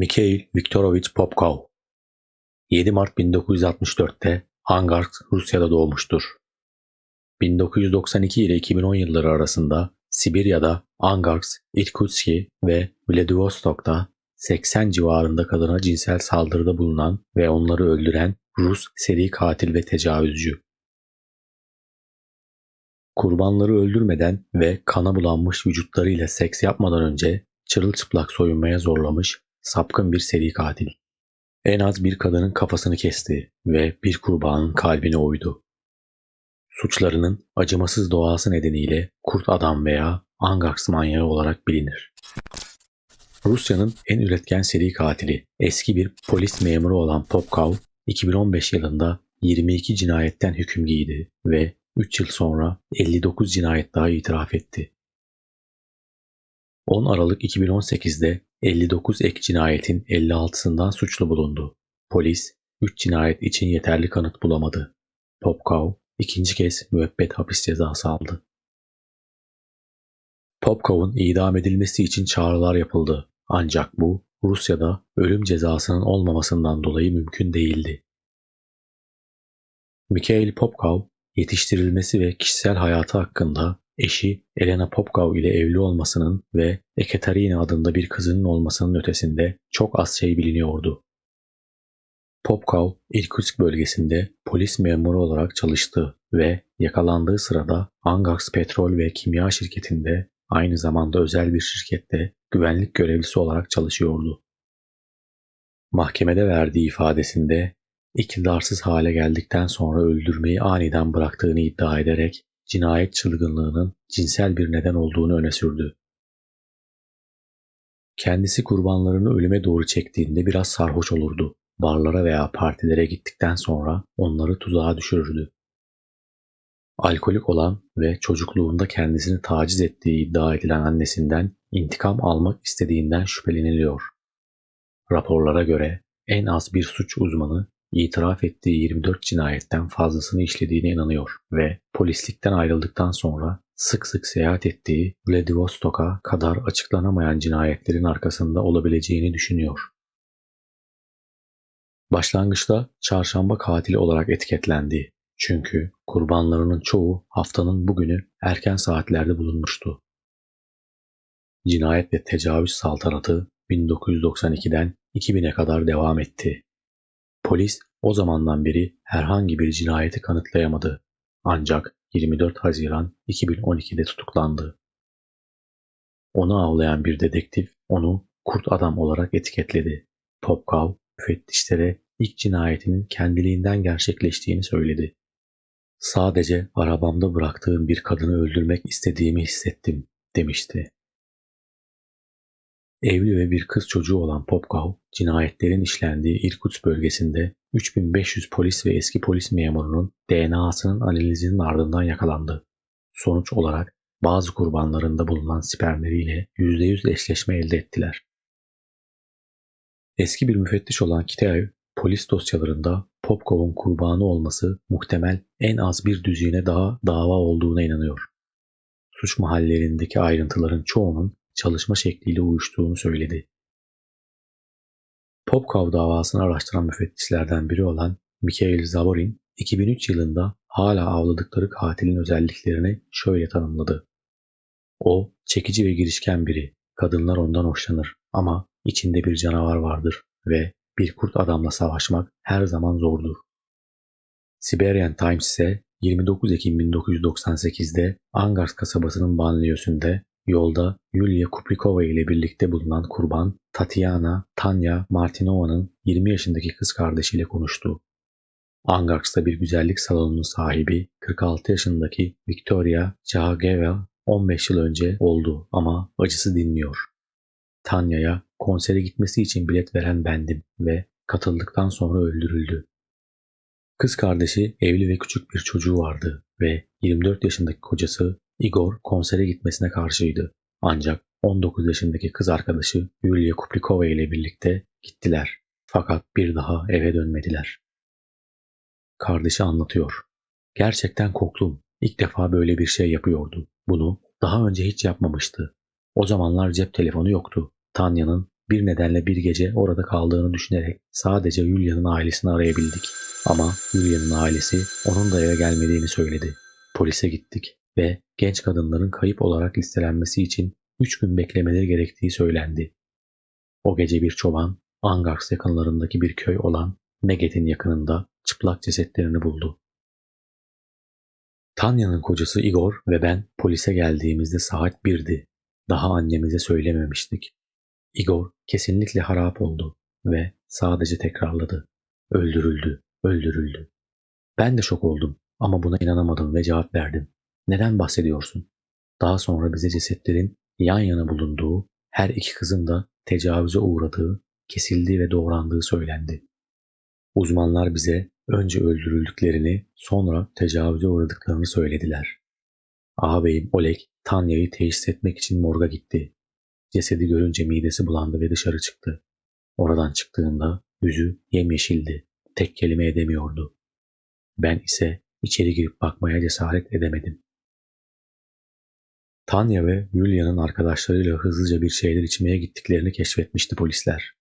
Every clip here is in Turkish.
Mikhail Viktorovich Popkov 7 Mart 1964'te Angarsk, Rusya'da doğmuştur. 1992 ile 2010 yılları arasında Sibirya'da Angarsk, Irkutski ve Vladivostok'ta 80 civarında kadına cinsel saldırıda bulunan ve onları öldüren Rus seri katil ve tecavüzcü. Kurbanları öldürmeden ve kana bulanmış vücutlarıyla seks yapmadan önce çırılçıplak soyunmaya zorlamış sapkın bir seri katil. En az bir kadının kafasını kesti ve bir kurbanın kalbini oydu. Suçlarının acımasız doğası nedeniyle kurt adam veya Angax manyağı olarak bilinir. Rusya'nın en üretken seri katili, eski bir polis memuru olan Popkov, 2015 yılında 22 cinayetten hüküm giydi ve 3 yıl sonra 59 cinayet daha itiraf etti. 10 Aralık 2018'de 59 ek cinayetin 56'sından suçlu bulundu. Polis 3 cinayet için yeterli kanıt bulamadı. Popkov ikinci kez müebbet hapis cezası aldı. Popkov'un idam edilmesi için çağrılar yapıldı. Ancak bu Rusya'da ölüm cezasının olmamasından dolayı mümkün değildi. Mikhail Popkov yetiştirilmesi ve kişisel hayatı hakkında eşi Elena Popkov ile evli olmasının ve Ekaterina adında bir kızının olmasının ötesinde çok az şey biliniyordu. Popkov, Irkutsk bölgesinde polis memuru olarak çalıştı ve yakalandığı sırada Angars Petrol ve Kimya şirketinde aynı zamanda özel bir şirkette güvenlik görevlisi olarak çalışıyordu. Mahkemede verdiği ifadesinde iktidarsız hale geldikten sonra öldürmeyi aniden bıraktığını iddia ederek cinayet çılgınlığının cinsel bir neden olduğunu öne sürdü. Kendisi kurbanlarını ölüme doğru çektiğinde biraz sarhoş olurdu. Barlara veya partilere gittikten sonra onları tuzağa düşürürdü. Alkolik olan ve çocukluğunda kendisini taciz ettiği iddia edilen annesinden intikam almak istediğinden şüpheleniliyor. Raporlara göre en az bir suç uzmanı itiraf ettiği 24 cinayetten fazlasını işlediğine inanıyor ve polislikten ayrıldıktan sonra sık sık seyahat ettiği Vladivostok'a kadar açıklanamayan cinayetlerin arkasında olabileceğini düşünüyor. Başlangıçta çarşamba katili olarak etiketlendi. Çünkü kurbanlarının çoğu haftanın bugünü erken saatlerde bulunmuştu. Cinayet ve tecavüz saltanatı 1992'den 2000'e kadar devam etti. Polis o zamandan beri herhangi bir cinayeti kanıtlayamadı. Ancak 24 Haziran 2012'de tutuklandı. Onu avlayan bir dedektif onu kurt adam olarak etiketledi. Popkov müfettişlere ilk cinayetinin kendiliğinden gerçekleştiğini söyledi. Sadece arabamda bıraktığım bir kadını öldürmek istediğimi hissettim demişti. Evli ve bir kız çocuğu olan Popkov, cinayetlerin işlendiği Irkutsk bölgesinde 3500 polis ve eski polis memurunun DNA'sının analizinin ardından yakalandı. Sonuç olarak bazı kurbanlarında bulunan spermleriyle %100 eşleşme elde ettiler. Eski bir müfettiş olan Kitaev, polis dosyalarında Popkov'un kurbanı olması muhtemel en az bir düzine daha dava olduğuna inanıyor. Suç mahallelerindeki ayrıntıların çoğunun çalışma şekliyle uyuştuğunu söyledi. Popkov davasını araştıran müfettişlerden biri olan Mikhail Zavorin, 2003 yılında hala avladıkları katilin özelliklerini şöyle tanımladı. O, çekici ve girişken biri. Kadınlar ondan hoşlanır ama içinde bir canavar vardır ve bir kurt adamla savaşmak her zaman zordur. Siberian Times ise 29 Ekim 1998'de Angars kasabasının banliyösünde Yolda Yulia Kuplikova ile birlikte bulunan kurban Tatiana Tanya Martinova'nın 20 yaşındaki kız kardeşiyle konuştu. Angarsk'ta bir güzellik salonunun sahibi 46 yaşındaki Victoria Cahageva 15 yıl önce oldu ama acısı dinmiyor. Tanya'ya konsere gitmesi için bilet veren bendim ve katıldıktan sonra öldürüldü. Kız kardeşi evli ve küçük bir çocuğu vardı ve 24 yaşındaki kocası Igor konsere gitmesine karşıydı. Ancak 19 yaşındaki kız arkadaşı Yulia Kuplikova ile birlikte gittiler. Fakat bir daha eve dönmediler. Kardeşi anlatıyor. Gerçekten korktum. İlk defa böyle bir şey yapıyordu. Bunu daha önce hiç yapmamıştı. O zamanlar cep telefonu yoktu. Tanya'nın bir nedenle bir gece orada kaldığını düşünerek sadece Julia'nın ailesini arayabildik. Ama Julia'nın ailesi onun da eve gelmediğini söyledi. Polise gittik ve genç kadınların kayıp olarak listelenmesi için 3 gün beklemeleri gerektiği söylendi. O gece bir çoban Angars yakınlarındaki bir köy olan Meget'in yakınında çıplak cesetlerini buldu. Tanya'nın kocası Igor ve ben polise geldiğimizde saat birdi. Daha annemize söylememiştik. Igor kesinlikle harap oldu ve sadece tekrarladı. Öldürüldü, öldürüldü. Ben de şok oldum ama buna inanamadım ve cevap verdim. Neden bahsediyorsun? Daha sonra bize cesetlerin yan yana bulunduğu, her iki kızın da tecavüze uğradığı, kesildiği ve doğrandığı söylendi. Uzmanlar bize önce öldürüldüklerini, sonra tecavüze uğradıklarını söylediler. Ağabeyim Oleg, Tanya'yı teşhis etmek için morga gitti. Cesedi görünce midesi bulandı ve dışarı çıktı. Oradan çıktığında yüzü yemyeşildi. Tek kelime edemiyordu. Ben ise içeri girip bakmaya cesaret edemedim. Tanya ve Yulia'nın arkadaşlarıyla hızlıca bir şeyler içmeye gittiklerini keşfetmişti polisler.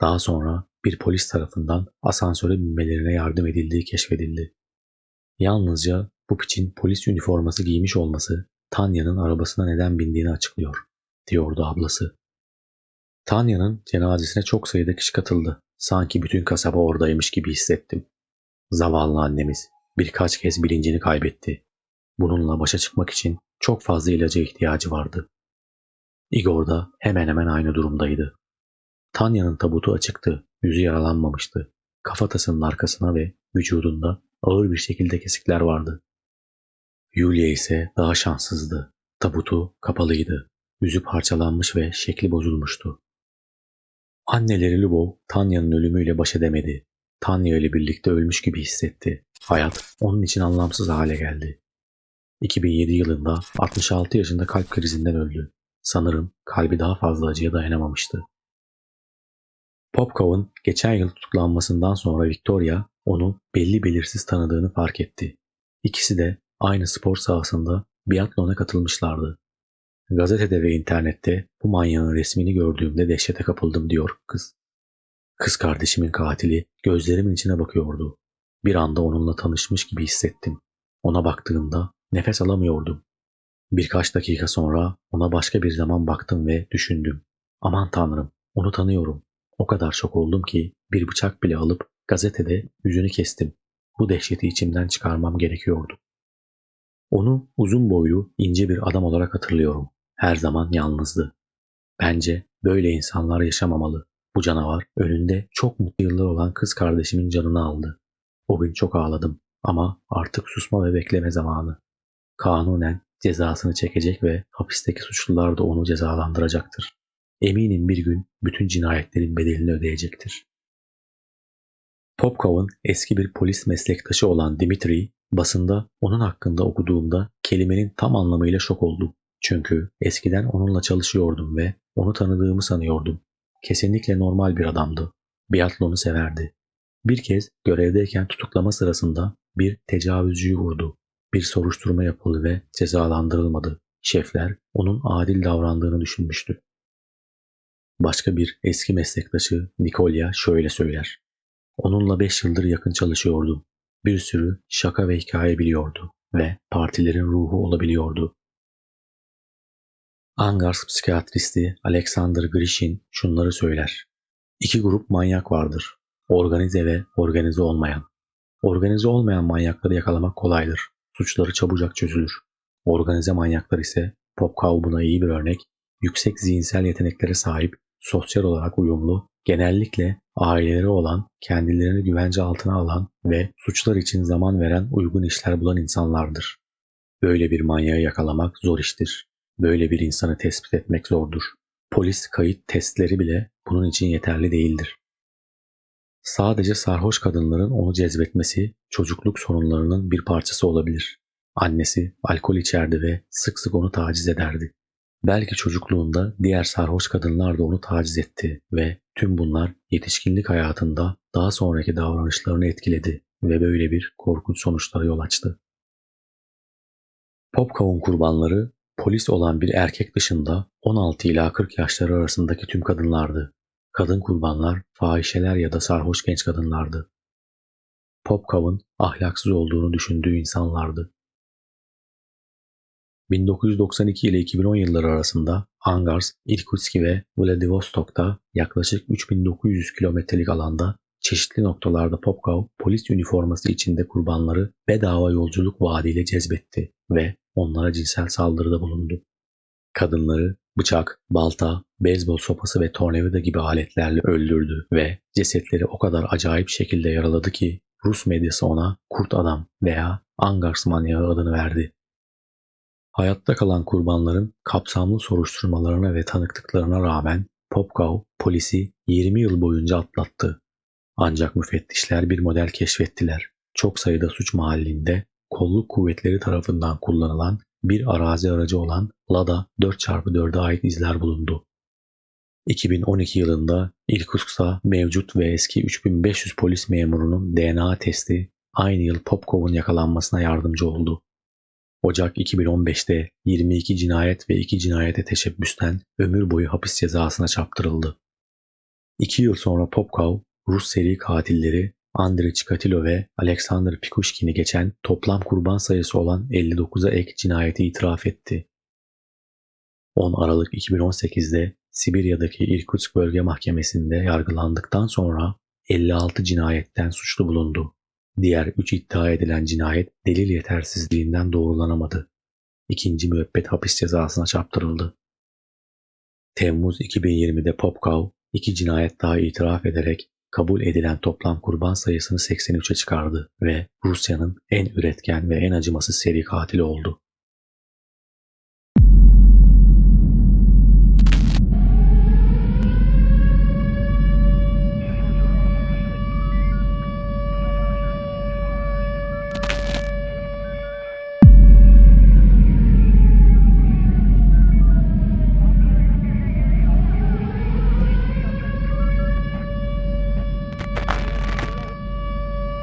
Daha sonra bir polis tarafından asansöre binmelerine yardım edildiği keşfedildi. Yalnızca bu piçin polis üniforması giymiş olması Tanya'nın arabasına neden bindiğini açıklıyor, diyordu ablası. Tanya'nın cenazesine çok sayıda kişi katıldı. Sanki bütün kasaba oradaymış gibi hissettim. Zavallı annemiz birkaç kez bilincini kaybetti. Bununla başa çıkmak için çok fazla ilaca ihtiyacı vardı. Igor da hemen hemen aynı durumdaydı. Tanya'nın tabutu açıktı, yüzü yaralanmamıştı. Kafatasının arkasına ve vücudunda ağır bir şekilde kesikler vardı. Yulia ise daha şanssızdı. Tabutu kapalıydı. Yüzü parçalanmış ve şekli bozulmuştu. Anneleri Lubov, Tanya'nın ölümüyle baş edemedi. Tanya ile birlikte ölmüş gibi hissetti. Hayat onun için anlamsız hale geldi. 2007 yılında 66 yaşında kalp krizinden öldü. Sanırım kalbi daha fazla acıya dayanamamıştı. Popkov'un geçen yıl tutuklanmasından sonra Victoria onu belli belirsiz tanıdığını fark etti. İkisi de aynı spor sahasında biatlona katılmışlardı. Gazetede ve internette bu manyağın resmini gördüğümde dehşete kapıldım diyor kız. Kız kardeşimin katili gözlerimin içine bakıyordu. Bir anda onunla tanışmış gibi hissettim. Ona baktığımda nefes alamıyordum. Birkaç dakika sonra ona başka bir zaman baktım ve düşündüm. Aman tanrım, onu tanıyorum. O kadar şok oldum ki bir bıçak bile alıp gazetede yüzünü kestim. Bu dehşeti içimden çıkarmam gerekiyordu. Onu uzun boylu, ince bir adam olarak hatırlıyorum. Her zaman yalnızdı. Bence böyle insanlar yaşamamalı. Bu canavar önünde çok mutlu yıllar olan kız kardeşimin canını aldı. O gün çok ağladım ama artık susma ve bekleme zamanı. Kanunen cezasını çekecek ve hapisteki suçlular da onu cezalandıracaktır. Eminim bir gün bütün cinayetlerin bedelini ödeyecektir. Popkov'un eski bir polis meslektaşı olan Dimitri, basında onun hakkında okuduğumda kelimenin tam anlamıyla şok oldum. Çünkü eskiden onunla çalışıyordum ve onu tanıdığımı sanıyordum. Kesinlikle normal bir adamdı. Biatlonu severdi. Bir kez görevdeyken tutuklama sırasında bir tecavüzcüyü vurdu. Bir soruşturma yapıldı ve cezalandırılmadı. Şefler onun adil davrandığını düşünmüştü. Başka bir eski meslektaşı Nikolya şöyle söyler. Onunla beş yıldır yakın çalışıyordum. Bir sürü şaka ve hikaye biliyordu ve partilerin ruhu olabiliyordu. Angars psikiyatristi Alexander Grishin şunları söyler. İki grup manyak vardır. Organize ve organize olmayan. Organize olmayan manyakları yakalamak kolaydır. Suçları çabucak çözülür. Organize manyaklar ise Popkow buna iyi bir örnek. Yüksek zihinsel yeteneklere sahip, sosyal olarak uyumlu, genellikle aileleri olan, kendilerini güvence altına alan ve suçlar için zaman veren uygun işler bulan insanlardır. Böyle bir manyağı yakalamak zor iştir. Böyle bir insanı tespit etmek zordur. Polis kayıt testleri bile bunun için yeterli değildir. Sadece sarhoş kadınların onu cezbetmesi çocukluk sorunlarının bir parçası olabilir. Annesi alkol içerdi ve sık sık onu taciz ederdi. Belki çocukluğunda diğer sarhoş kadınlar da onu taciz etti ve tüm bunlar yetişkinlik hayatında daha sonraki davranışlarını etkiledi ve böyle bir korkunç sonuçlara yol açtı. Popkavun kurbanları polis olan bir erkek dışında 16 ila 40 yaşları arasındaki tüm kadınlardı. Kadın kurbanlar fahişeler ya da sarhoş genç kadınlardı. Popkov'un ahlaksız olduğunu düşündüğü insanlardı. 1992 ile 2010 yılları arasında Angars, Irkutsk ve Vladivostok'ta yaklaşık 3900 kilometrelik alanda çeşitli noktalarda Popkov polis üniforması içinde kurbanları bedava yolculuk vaadiyle cezbetti ve onlara cinsel saldırıda bulundu. Kadınları bıçak, balta, beyzbol sopası ve tornavida gibi aletlerle öldürdü ve cesetleri o kadar acayip şekilde yaraladı ki Rus medyası ona kurt adam veya Angars manyağı adını verdi. Hayatta kalan kurbanların kapsamlı soruşturmalarına ve tanıklıklarına rağmen Popkov polisi 20 yıl boyunca atlattı. Ancak müfettişler bir model keşfettiler. Çok sayıda suç mahallinde kolluk kuvvetleri tarafından kullanılan bir arazi aracı olan Lada 4x4'e ait izler bulundu. 2012 yılında Irkutsk'ta mevcut ve eski 3500 polis memurunun DNA testi aynı yıl Popkov'un yakalanmasına yardımcı oldu. Ocak 2015'te 22 cinayet ve 2 cinayete teşebbüsten ömür boyu hapis cezasına çarptırıldı. 2 yıl sonra Popkov, Rus seri katilleri Andrei Chikatilo ve Alexander Pikushkin'i geçen toplam kurban sayısı olan 59'a ek cinayeti itiraf etti. 10 Aralık 2018'de Sibirya'daki Irkutsk Bölge Mahkemesi'nde yargılandıktan sonra 56 cinayetten suçlu bulundu. Diğer 3 iddia edilen cinayet delil yetersizliğinden doğrulanamadı. İkinci müebbet hapis cezasına çarptırıldı. Temmuz 2020'de Popkov iki cinayet daha itiraf ederek kabul edilen toplam kurban sayısını 83'e çıkardı ve Rusya'nın en üretken ve en acımasız seri katili oldu.